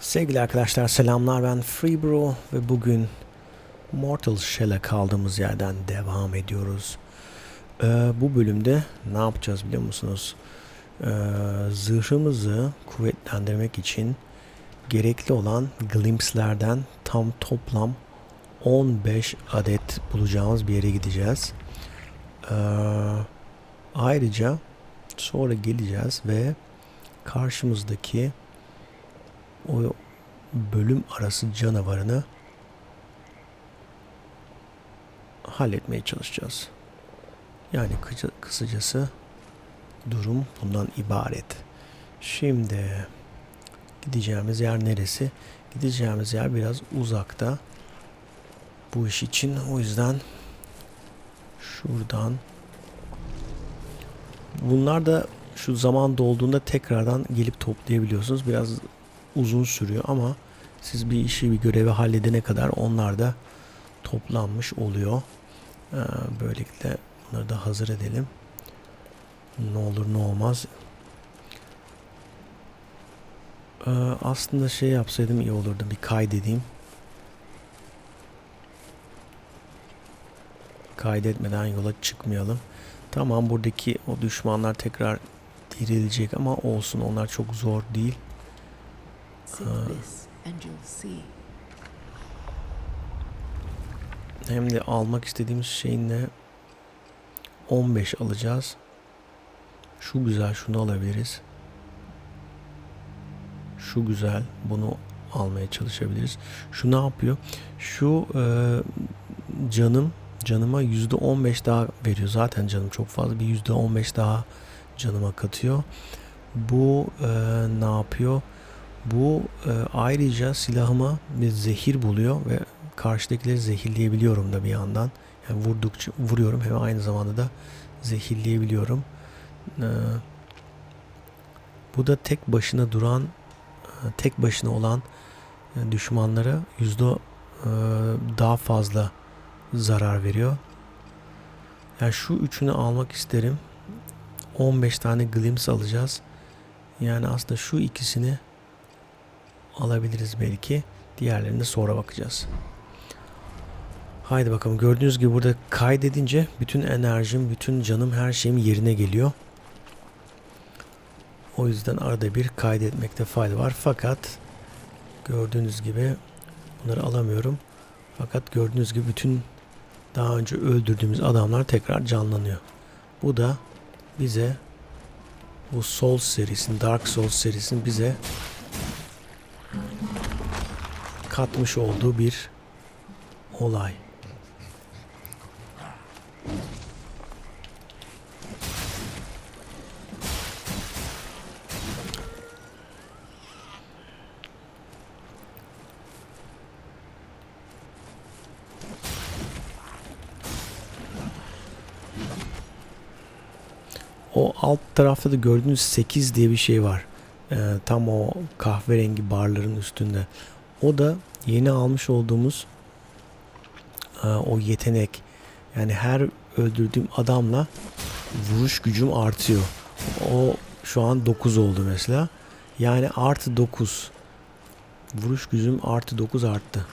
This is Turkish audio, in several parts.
Sevgili arkadaşlar selamlar ben Freebro ve bugün Mortal Shell'e kaldığımız yerden devam ediyoruz. Ee, bu bölümde ne yapacağız biliyor musunuz? Ee, zırhımızı kuvvetlendirmek için gerekli olan glimpslerden tam toplam 15 adet bulacağımız bir yere gideceğiz. Ee, ayrıca sonra geleceğiz ve karşımızdaki o bölüm arası canavarını halletmeye çalışacağız. Yani kısa- kısacası durum bundan ibaret. Şimdi gideceğimiz yer neresi? Gideceğimiz yer biraz uzakta. Bu iş için o yüzden şuradan bunlar da şu zaman dolduğunda tekrardan gelip toplayabiliyorsunuz. Biraz uzun sürüyor ama siz bir işi bir görevi halledene kadar onlar da toplanmış oluyor. Ee, böylelikle bunları da hazır edelim. Ne olur ne olmaz. Ee, aslında şey yapsaydım iyi olurdu. Bir kaydedeyim. Kaydetmeden yola çıkmayalım. Tamam buradaki o düşmanlar tekrar dirilecek ama olsun onlar çok zor değil. Hem de almak istediğimiz şeyin ne? 15 alacağız. Şu güzel şunu alabiliriz. Şu güzel bunu almaya çalışabiliriz. Şu ne yapıyor? Şu e, canım canıma %15 daha veriyor. Zaten canım çok fazla bir %15 daha canıma katıyor. Bu e, ne yapıyor? Bu e, ayrıca silahıma bir zehir buluyor ve karşıdakileri zehirleyebiliyorum da bir yandan. Yani vurdukça vuruyorum hem aynı zamanda da zehirleyebiliyorum. Ee, bu da tek başına duran, e, tek başına olan e, düşmanlara yüzde e, daha fazla zarar veriyor. Yani şu üçünü almak isterim. 15 tane glimpse alacağız. Yani aslında şu ikisini alabiliriz belki. Diğerlerine sonra bakacağız. Haydi bakalım gördüğünüz gibi burada kaydedince bütün enerjim, bütün canım, her şeyim yerine geliyor. O yüzden arada bir kaydetmekte fayda var. Fakat gördüğünüz gibi bunları alamıyorum. Fakat gördüğünüz gibi bütün daha önce öldürdüğümüz adamlar tekrar canlanıyor. Bu da bize bu Souls serisinin, Dark Souls serisinin bize katmış olduğu bir olay. O alt tarafta da gördüğünüz 8 diye bir şey var. Ee, tam o kahverengi barların üstünde. O da yeni almış olduğumuz e, o yetenek. Yani her öldürdüğüm adamla vuruş gücüm artıyor. O şu an 9 oldu mesela. Yani artı 9. Vuruş gücüm artı 9 arttı.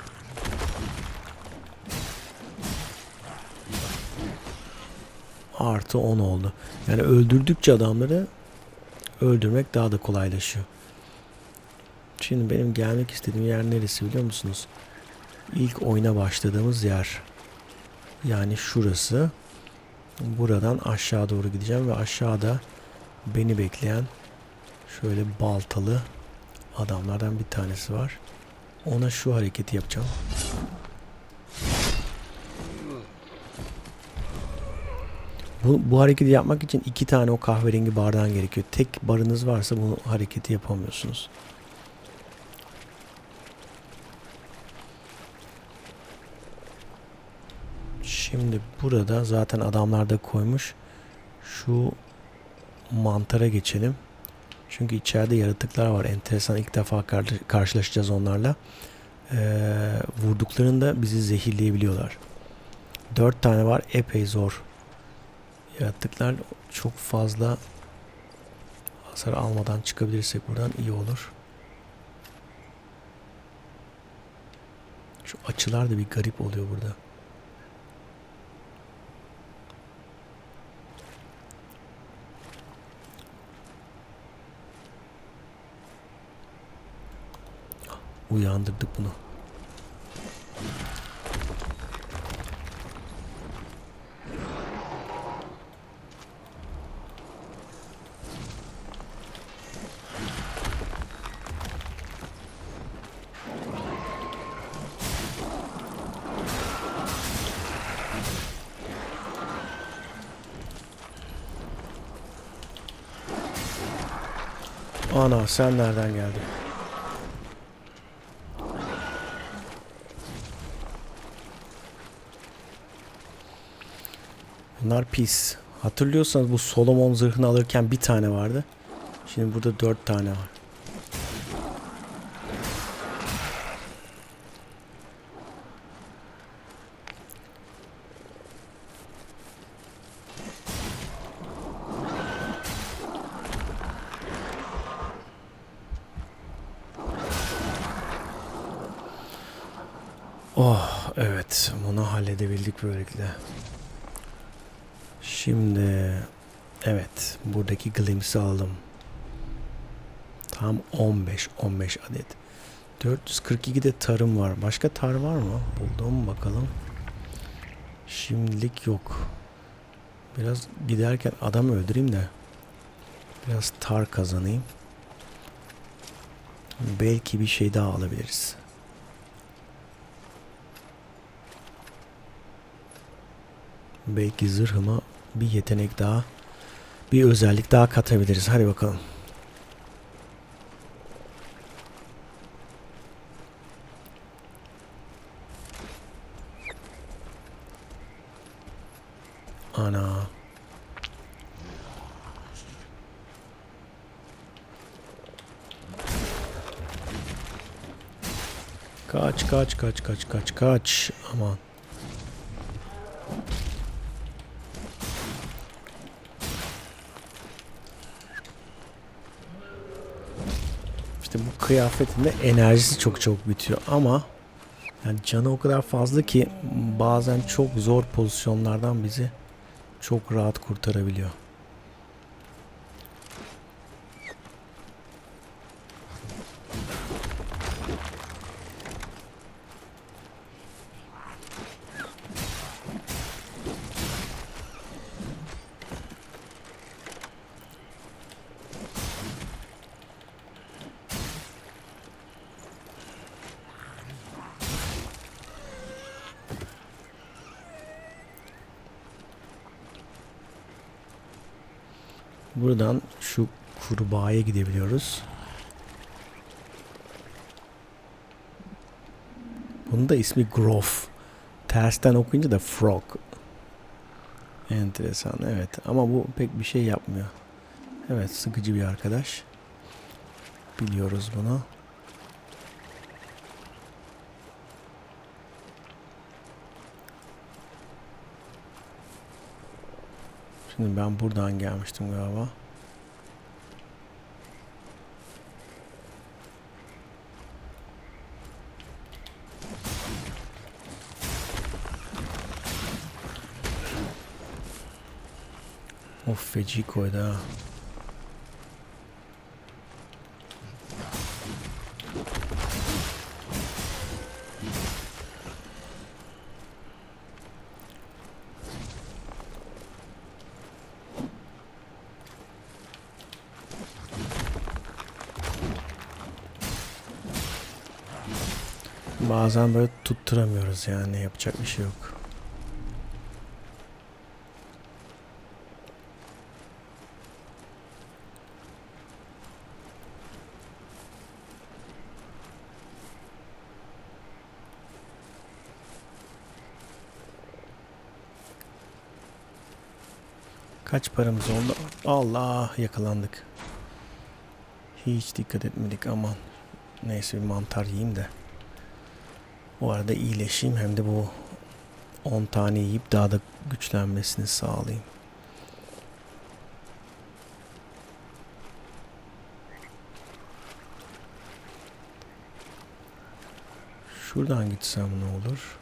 Artı 10 oldu. Yani öldürdükçe adamları öldürmek daha da kolaylaşıyor. Şimdi benim gelmek istediğim yer neresi biliyor musunuz? İlk oyuna başladığımız yer. Yani şurası. Buradan aşağı doğru gideceğim ve aşağıda beni bekleyen şöyle baltalı adamlardan bir tanesi var. Ona şu hareketi yapacağım. Bu, bu hareketi yapmak için iki tane o kahverengi bardan gerekiyor. Tek barınız varsa bu hareketi yapamıyorsunuz. Şimdi burada zaten adamlar da koymuş. Şu mantara geçelim. Çünkü içeride yaratıklar var. Enteresan ilk defa kar- karşılaşacağız onlarla. Ee, vurduklarında bizi zehirleyebiliyorlar. Dört tane var. Epey zor. Yaratıklar çok fazla hasar almadan çıkabilirsek buradan iyi olur. Şu açılar da bir garip oluyor burada. Uyandırdık bunu. Ana sen nereden geldin? Bunlar pis. Hatırlıyorsanız bu Solomon zırhını alırken bir tane vardı. Şimdi burada dört tane var. Oh evet bunu halledebildik böylelikle. Şimdi evet buradaki glimpse'i alalım. Tam 15 15 adet. 442 de tarım var. Başka tar var mı? Buldum bakalım. Şimdilik yok. Biraz giderken adam öldüreyim de biraz tar kazanayım. Belki bir şey daha alabiliriz. Belki zırhıma bir yetenek daha, bir özellik daha katabiliriz. Hadi bakalım. Ana. Kaç kaç kaç kaç kaç kaç. Aman. İşte bu kıyafetin de enerjisi çok çok bitiyor ama yani canı o kadar fazla ki bazen çok zor pozisyonlardan bizi çok rahat kurtarabiliyor. Buradan şu kurbağaya gidebiliyoruz. Bunun da ismi Groff. Tersten okuyunca da Frog. Enteresan evet ama bu pek bir şey yapmıyor. Evet sıkıcı bir arkadaş. Biliyoruz bunu. Şimdi ben buradan gelmiştim galiba. Of feci koydu. Bazen böyle tutturamıyoruz yani yapacak bir şey yok. Kaç paramız oldu? Allah yakalandık. Hiç dikkat etmedik aman. Neyse bir mantar yiyeyim de. Bu arada iyileşeyim hem de bu 10 tane yiyip daha da güçlenmesini sağlayayım. Şuradan gitsem ne olur?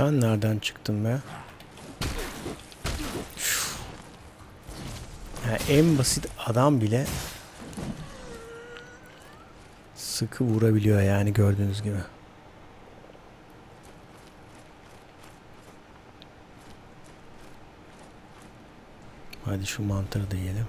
Sen nereden çıktın be? Üf. Ya en basit adam bile sıkı vurabiliyor yani gördüğünüz gibi. Hadi şu mantarı da yiyelim.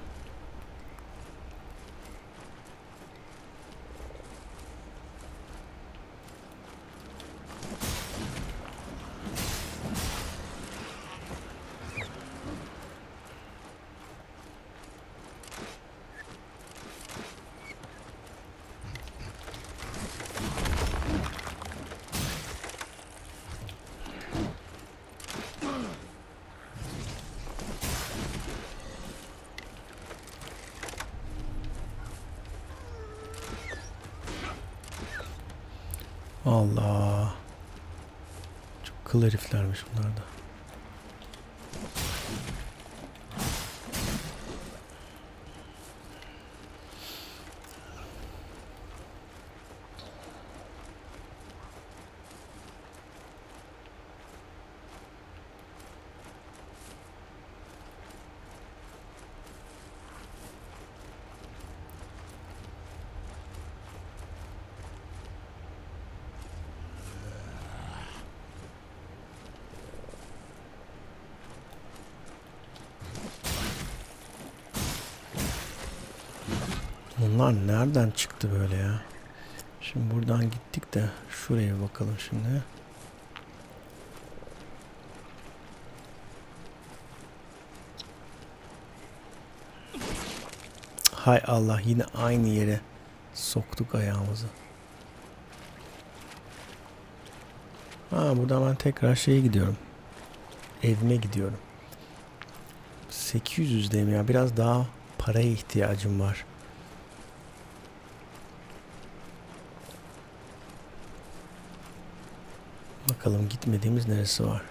Allah. Çok kıl heriflermiş bunlar da. Bunlar nereden çıktı böyle ya? Şimdi buradan gittik de şuraya bakalım şimdi. Hay Allah yine aynı yere soktuk ayağımızı. Ha buradan ben tekrar şeye gidiyorum. Evime gidiyorum. 800'deyim ya biraz daha paraya ihtiyacım var. Bakalım gitmediğimiz neresi var.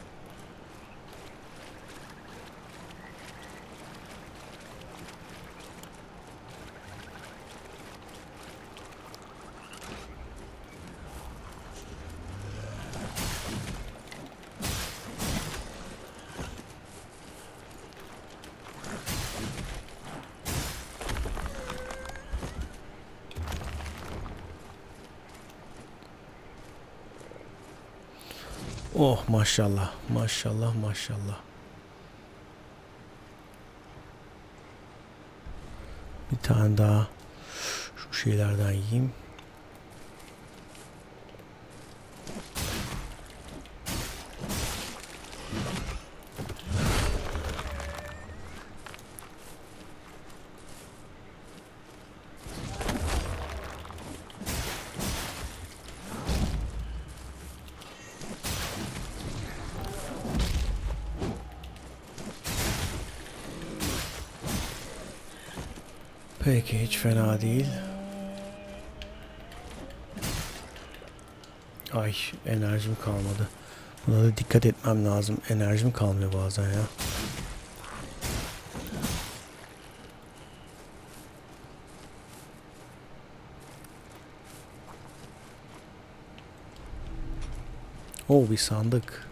Oh maşallah maşallah maşallah. Bir tane daha şu şeylerden yiyeyim. Peki hiç fena değil. Ay enerjim kalmadı. Buna da dikkat etmem lazım. Enerjim kalmıyor bazen ya. Oo bir sandık.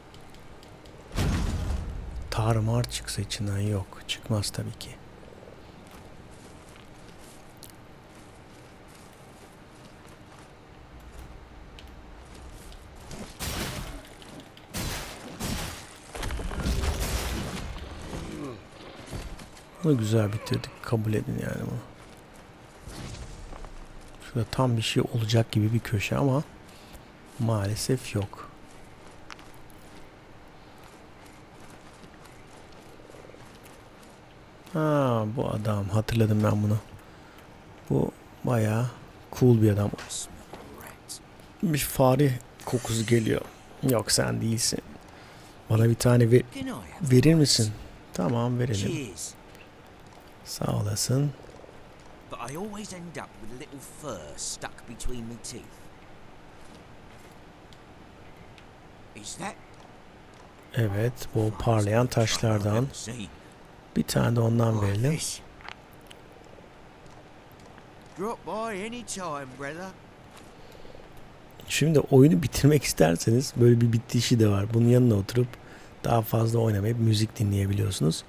Tarmar çıksa içinden yok. Çıkmaz tabii ki. Bunu güzel bitirdik. Kabul edin yani bunu. Şurada tam bir şey olacak gibi bir köşe ama maalesef yok. Ha bu adam hatırladım ben bunu. Bu bayağı cool bir adam. Bir fare kokusu geliyor. Yok sen değilsin. Bana bir tane ver- verir misin? Tamam verelim. Sağ olasın. But I always end up with a little fur stuck between my teeth. Is that Evet bu parlayan taşlardan. Bir tane de ondan verelim. this. Drop by any time, brother. Şimdi oyunu bitirmek isterseniz böyle bir bitişi de var. Bunun yanına oturup daha fazla oynamayıp müzik dinleyebiliyorsunuz.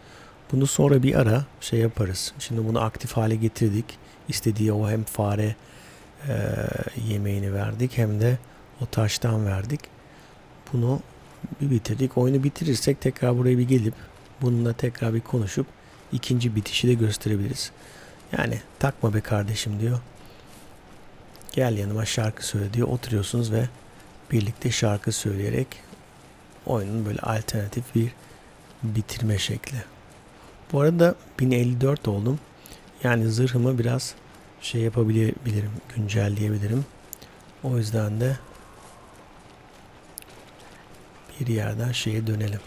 Bunu sonra bir ara şey yaparız. Şimdi bunu aktif hale getirdik. İstediği o hem fare e, yemeğini verdik hem de o taştan verdik. Bunu bir bitirdik. Oyunu bitirirsek tekrar buraya bir gelip bununla tekrar bir konuşup ikinci bitişi de gösterebiliriz. Yani takma be kardeşim diyor. Gel yanıma şarkı söyle diyor. Oturuyorsunuz ve birlikte şarkı söyleyerek oyunun böyle alternatif bir bitirme şekli. Bu arada 1054 oldum. Yani zırhımı biraz şey yapabilirim, güncelleyebilirim. O yüzden de bir yerden şeye dönelim.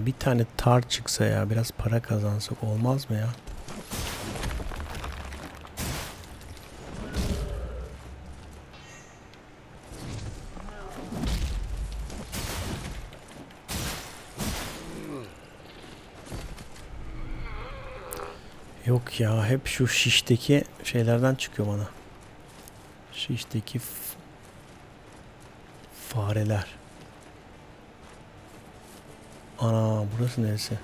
Bir tane tar çıksa ya biraz para kazansak olmaz mı ya? Yok ya hep şu şişteki şeylerden çıkıyor bana. Şişteki fareler. Ana burası neresi?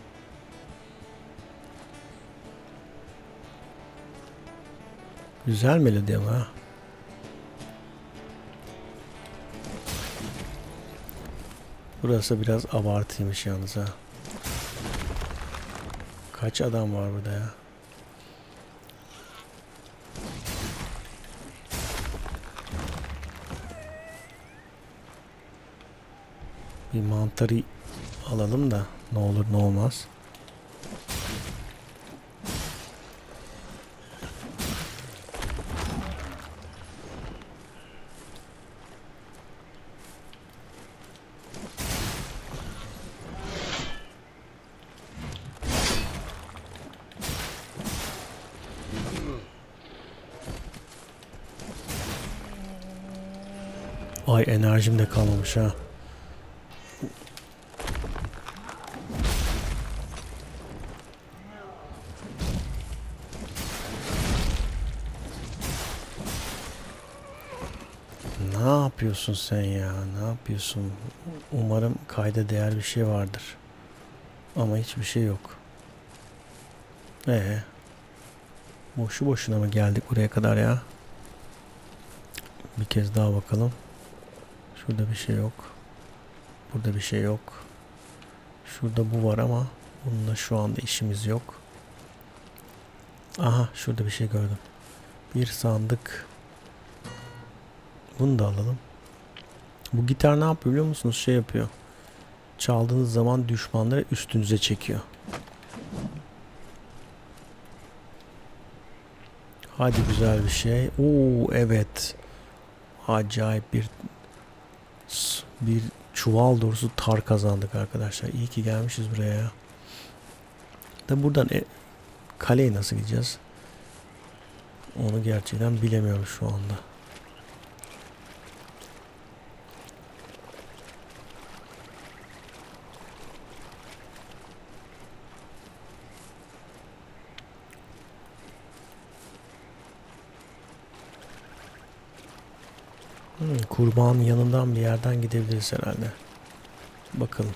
Güzel melodi ama ha. Burası biraz abartıymış yalnız ha. Kaç adam var burada ya? Bir mantarı alalım da ne olur ne olmaz. Ay enerjim de kalmamış ha. Yapıyorsun sen ya? Ne yapıyorsun? Umarım kayda değer bir şey vardır. Ama hiçbir şey yok. Ee, boşu boşuna mı geldik buraya kadar ya? Bir kez daha bakalım. Şurada bir şey yok. Burada bir şey yok. Şurada bu var ama bununla şu anda işimiz yok. Aha şurada bir şey gördüm. Bir sandık. Bunu da alalım. Bu gitar ne yapıyor biliyor musunuz? Şey yapıyor. Çaldığınız zaman düşmanları üstünüze çekiyor. Hadi güzel bir şey. Oo evet. Acayip bir bir çuval doğrusu tar kazandık arkadaşlar. İyi ki gelmişiz buraya ya. Da buradan e, kaleye nasıl gideceğiz? Onu gerçekten bilemiyorum şu anda. Hmm, kurbanın yanından bir yerden gidebiliriz herhalde. Bakalım.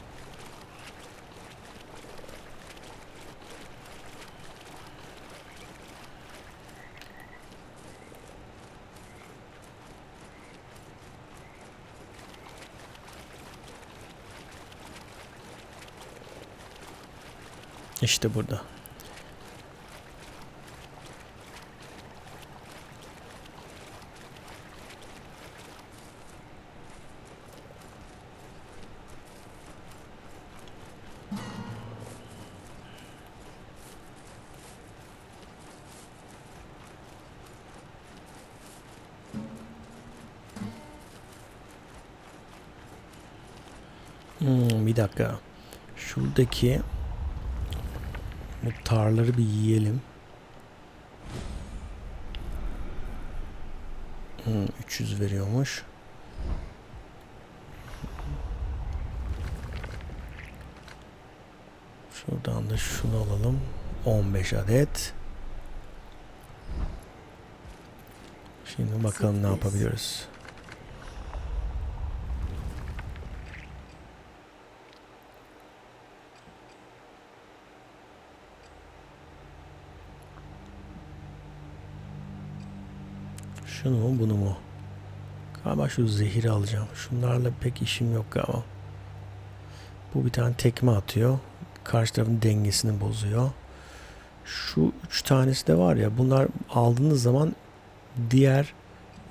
İşte burada. Bir dakika. Şuradaki bu tarları bir yiyelim. Hmm, 300 veriyormuş. Şuradan da şunu alalım. 15 adet. Şimdi bakalım ne yapabiliyoruz. Şunu mu bunu mu? Galiba şu zehiri alacağım. Şunlarla pek işim yok galiba. Bu bir tane tekme atıyor. Karşı tarafın dengesini bozuyor. Şu üç tanesi de var ya bunlar aldığınız zaman diğer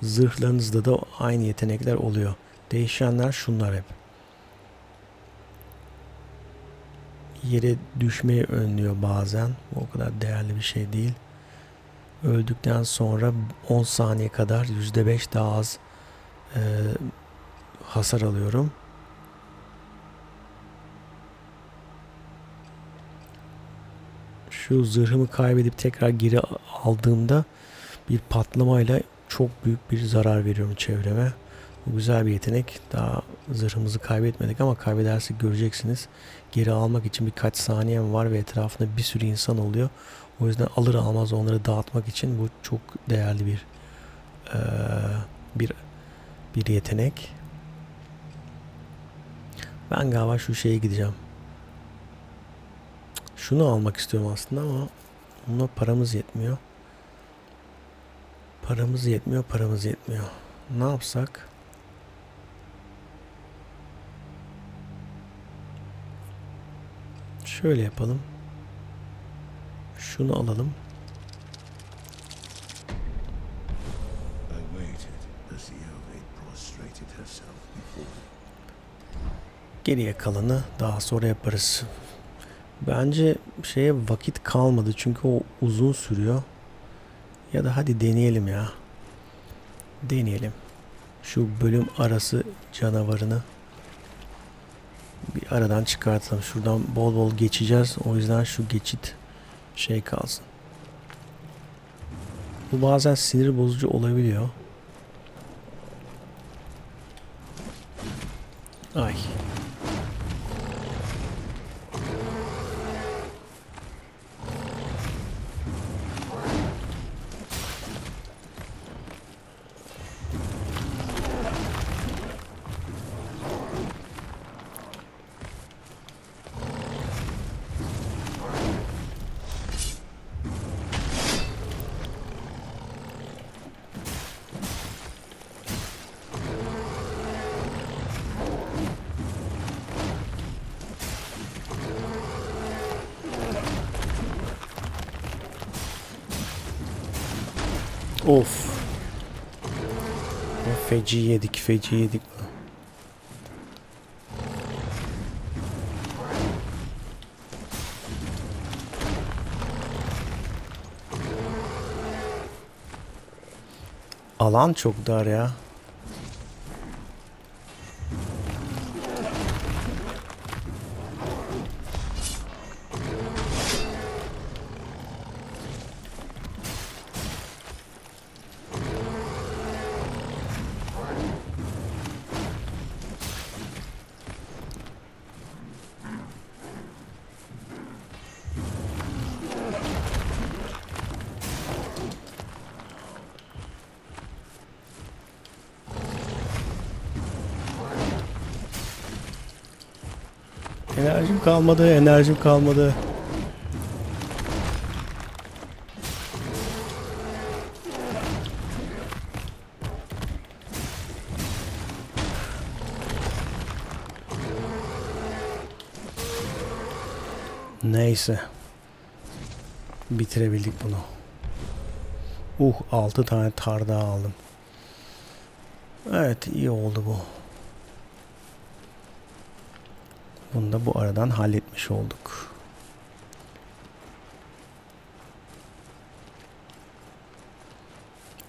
zırhlarınızda da aynı yetenekler oluyor. Değişenler şunlar hep. Yere düşmeyi önlüyor bazen. O kadar değerli bir şey değil. Öldükten sonra 10 saniye kadar %5 daha az e, hasar alıyorum. Şu zırhımı kaybedip tekrar geri aldığımda bir patlamayla çok büyük bir zarar veriyorum çevreme. Bu güzel bir yetenek. Daha zırhımızı kaybetmedik ama kaybedersek göreceksiniz. Geri almak için birkaç saniyem var ve etrafında bir sürü insan oluyor. O yüzden alır almaz onları dağıtmak için bu çok değerli bir eee, bir bir yetenek. Ben galiba şu şeye gideceğim. Şunu almak istiyorum aslında ama buna paramız yetmiyor. Paramız yetmiyor, paramız yetmiyor. Ne yapsak? Şöyle yapalım. Herself before Geriye kalanı daha sonra yaparız. Bence şeye vakit kalmadı çünkü o uzun sürüyor. Ya da hadi deneyelim ya. Deneyelim. Şu bölüm arası canavarını bir aradan çıkartalım. Şuradan bol bol geçeceğiz. O yüzden şu geçit şey kalsın. Bu bazen sinir bozucu olabiliyor. Of. Feci yedik, feci yedik. Alan çok dar ya. Kalmadı, enerjim kalmadı. Neyse. Bitirebildik bunu. Uh 6 tane tar daha aldım. Evet iyi oldu bu. Bunu da bu aradan halletmiş olduk.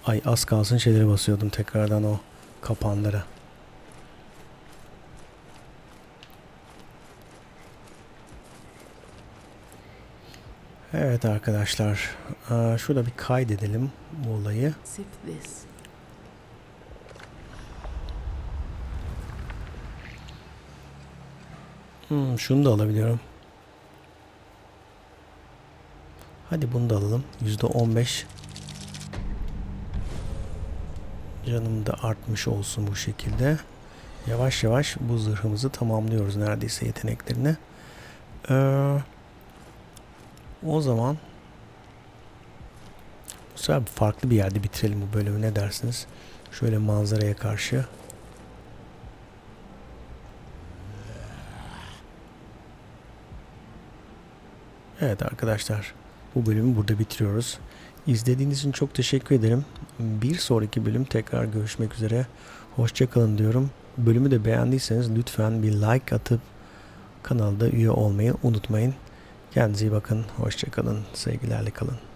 Ay az kalsın şeyleri basıyordum tekrardan o kapanlara. Evet arkadaşlar. Şurada bir kaydedelim bu olayı. Hmm, şunu da alabiliyorum. Hadi bunu da alalım. %15 canım da artmış olsun bu şekilde. Yavaş yavaş bu zırhımızı tamamlıyoruz neredeyse yeteneklerini. Ee, o zaman bu sefer farklı bir yerde bitirelim bu bölümü ne dersiniz? Şöyle manzaraya karşı. Evet arkadaşlar bu bölümü burada bitiriyoruz. İzlediğiniz için çok teşekkür ederim. Bir sonraki bölüm tekrar görüşmek üzere. Hoşçakalın diyorum. Bölümü de beğendiyseniz lütfen bir like atıp kanalda üye olmayı unutmayın. Kendinize iyi bakın. Hoşçakalın. Sevgilerle kalın.